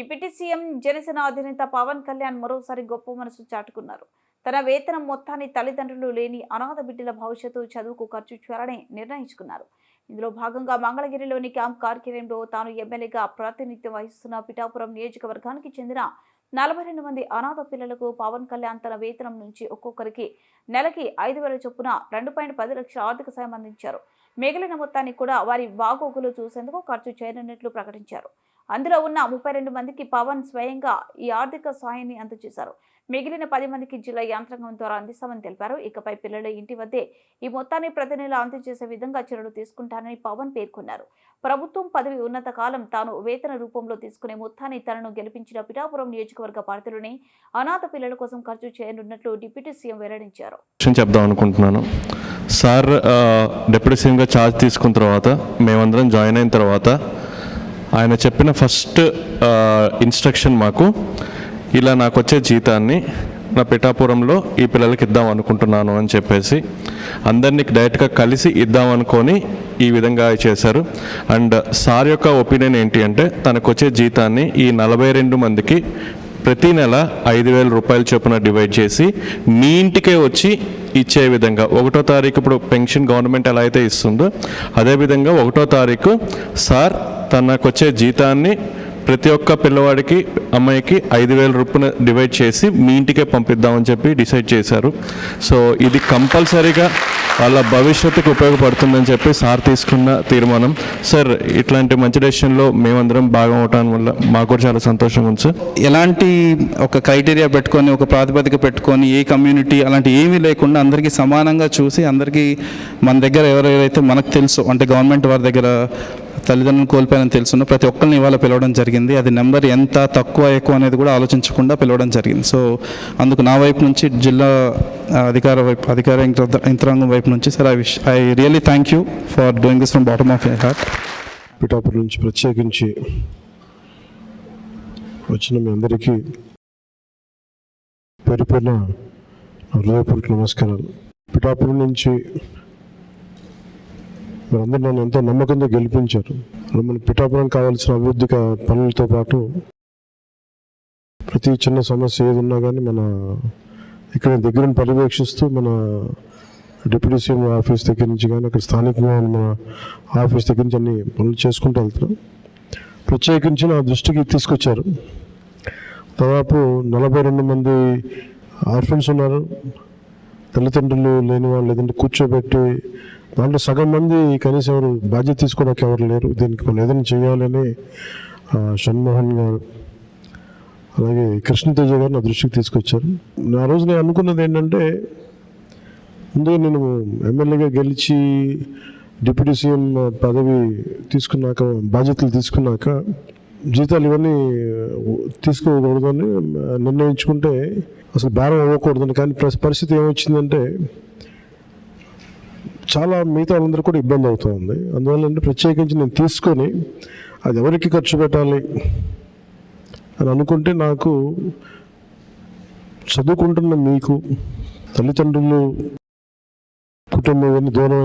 Deputy CM Janasena అధినేత పవన్ కళ్యాణ్ మరోసారి గొప్ప మనసు చాటుకున్నారు. తన వేతనం మొత్తాన్ని తల్లిదండ్రులు లేని అనాథ బిడ్డల భవిష్యత్తు చదువుకు ఖర్చు చేయాలని నిర్ణయించుకున్నారు. ఇందులో భాగంగా మంగళగిరిలోని క్యాంప్ కార్యాలయంలో తాను ఎమ్మెల్యేగా ప్రాతినిధ్యం వహిస్తున్న పిఠాపురం నియోజకవర్గానికి చెందిన నలభై రెండు మంది అనాథ పిల్లలకు పవన్ కళ్యాణ్ తన వేతనం నుంచి ఒక్కొక్కరికి నెలకి ఐదు వేల చొప్పున రెండు పాయింట్ పది లక్షల ఆర్థిక సాయం అందించారు. మిగిలిన మొత్తాన్ని కూడా వారి బాగోగులు చూసేందుకు ఖర్చు చేయనున్నట్లు ప్రకటించారు. అందులో ఉన్న ముప్పై రెండు మందికి పవన్ స్వయంగా ఈ ఆర్థిక సాయాన్ని అందజేశారు. మిగిలిన పది మందికి జిల్లా యంత్రాంగం ద్వారా అందిస్తామని తెలిపారు. ఇకపై పిల్లల ఇంటి వద్దే ఈ మొత్తాన్ని ప్రతి నెల అందజేసే విధంగా చర్యలు తీసుకుంటానని పవన్ పేర్కొన్నారు. ప్రభుత్వం పదవి ఉన్నత కాలం తాను వేతన రూపంలో తీసుకునే మొత్తాన్ని తనను గెలిపించిన పిఠాపురం నియోజకవర్గ పార్టీలోని అనాథ పిల్లల కోసం ఖర్చు చేయనున్నట్లు డిప్యూటీ సీఎం వెల్లడించారు. చెప్దాం అనుకుంటున్నాను. సార్ డిప్యూటీ సీఎంగా ఛార్జ్ తీసుకున్న తర్వాత మేమందరం జాయిన్ అయిన తర్వాత ఆయన చెప్పిన ఫస్ట్ ఇన్స్ట్రక్షన్ మాకు ఇలా నాకు వచ్చే జీతాన్ని నా పిఠాపురంలో ఈ పిల్లలకి ఇద్దాం అనుకుంటున్నాను అని చెప్పేసి అందరినీ డైరెక్ట్గా కలిసి ఇద్దాం అనుకొని ఈ విధంగా చేశారు. అండ్ సార్ యొక్క ఒపీనియన్ ఏంటి అంటే తనకు వచ్చే జీతాన్ని ఈ నలభై రెండు మందికి ప్రతి నెల ఐదు వేల రూపాయల చొప్పున డివైడ్ చేసి మీ ఇంటికే వచ్చి ఇచ్చే విధంగా ఒకటో తారీఖు ఇప్పుడు పెన్షన్ గవర్నమెంట్ ఎలా అయితే ఇస్తుందో అదేవిధంగా ఒకటో తారీఖు సార్ తనకు వచ్చే జీతాన్ని ప్రతి ఒక్క పిల్లవాడికి అమ్మాయికి ఐదు వేల రూపాయలు డివైడ్ చేసి మీ ఇంటికే పంపిద్దామని చెప్పి డిసైడ్ చేశారు. సో ఇది కంపల్సరీగా వాళ్ళ భవిష్యత్తుకు ఉపయోగపడుతుందని చెప్పి సార్ తీసుకున్న తీర్మానం. సార్ ఇట్లాంటి మంచి డెసిషన్లో మేమందరం భాగం అవటం వల్ల మాకు కూడా చాలా సంతోషంగా ఉంది సార్. ఎలాంటి ఒక క్రైటీరియా పెట్టుకొని ఒక ప్రాతిపదిక పెట్టుకొని ఏ కమ్యూనిటీ అలాంటి ఏమీ లేకుండా అందరికీ సమానంగా చూసి అందరికీ మన దగ్గర ఎవరెవరైతే మనకు తెలుసు అంటే గవర్నమెంట్ వారి దగ్గర తల్లిదండ్రులను కోల్పోయారని తెలుసున్న ప్రతి ఒక్కరిని ఇవాళ పిలవడం జరిగింది. అది నెంబర్ ఎంత తక్కువ ఎక్కువ అనేది కూడా ఆలోచించకుండా పిలవడం జరిగింది. సో అందుకు నా వైపు నుంచి జిల్లా అధికార వైపు అధికార యంత్రాంగం వైపు నుంచి sir I wish I really thank you for doing this from bottom of your heart. Pithapuram నుంచి ప్రత్యేకించి వచ్చిన మీ అందరికీ పేరు పేరున హృదయపూర్వక నమస్కారాలు. పిఠాపురం నుంచి మీరందరూ నన్ను ఎంతో నమ్మకంతో గెలిపించారు. మన పిఠాపురం కావాల్సిన అభివృద్ధి పనులతో పాటు ప్రతి చిన్న సమస్య ఏదున్నా కానీ మన ఇక్కడ దగ్గరని పర్యవేక్షిస్తూ మన డిప్యూటీ సీఎం ఆఫీస్ దగ్గర నుంచి కానీ అక్కడ స్థానికంగా మన ఆఫీస్ దగ్గర నుంచి అన్ని పనులు చేసుకుంటూ వెళ్తున్నాం. ప్రత్యేకించి నా దృష్టికి తీసుకొచ్చారు. దాదాపు నలభై రెండు మంది ఆర్ఫన్స్ ఉన్నారు. తల్లిదండ్రులు లేని వాళ్ళు లేదంటే కూర్చోబెట్టి దాంట్లో సగం మంది కనీసం ఎవరు బాధ్యత తీసుకోవడానికి ఎవరు లేరు. దీనికి మనం ఏదైనా చేయాలని షణ్మోహన్ గారు అలాగే కృష్ణతేజ గారు నా దృష్టికి తీసుకొచ్చారు. నా రోజు నేను అనుకున్నది ఏంటంటే ముందు నేను ఎమ్మెల్యేగా గెలిచి డిప్యూటీ సీఎం పదవి తీసుకున్నాక బాధ్యతలు తీసుకున్నాక జీతాలు ఇవన్నీ తీసుకోకూడదని నిర్ణయించుకుంటే అసలు భారం అవ్వకూడదని. కానీ పరిస్థితి ఏమొచ్చిందంటే చాలా మిగతా వాళ్ళందరూ కూడా ఇబ్బంది అవుతుంది అందువల్ల అంటే ప్రత్యేకించి నేను తీసుకొని అది ఎవరికి ఖర్చు పెట్టాలి అని అనుకుంటే నాకు చదువుకుంటున్న మీకు తల్లిదండ్రులు కుటుంబం దూరమైన దూరం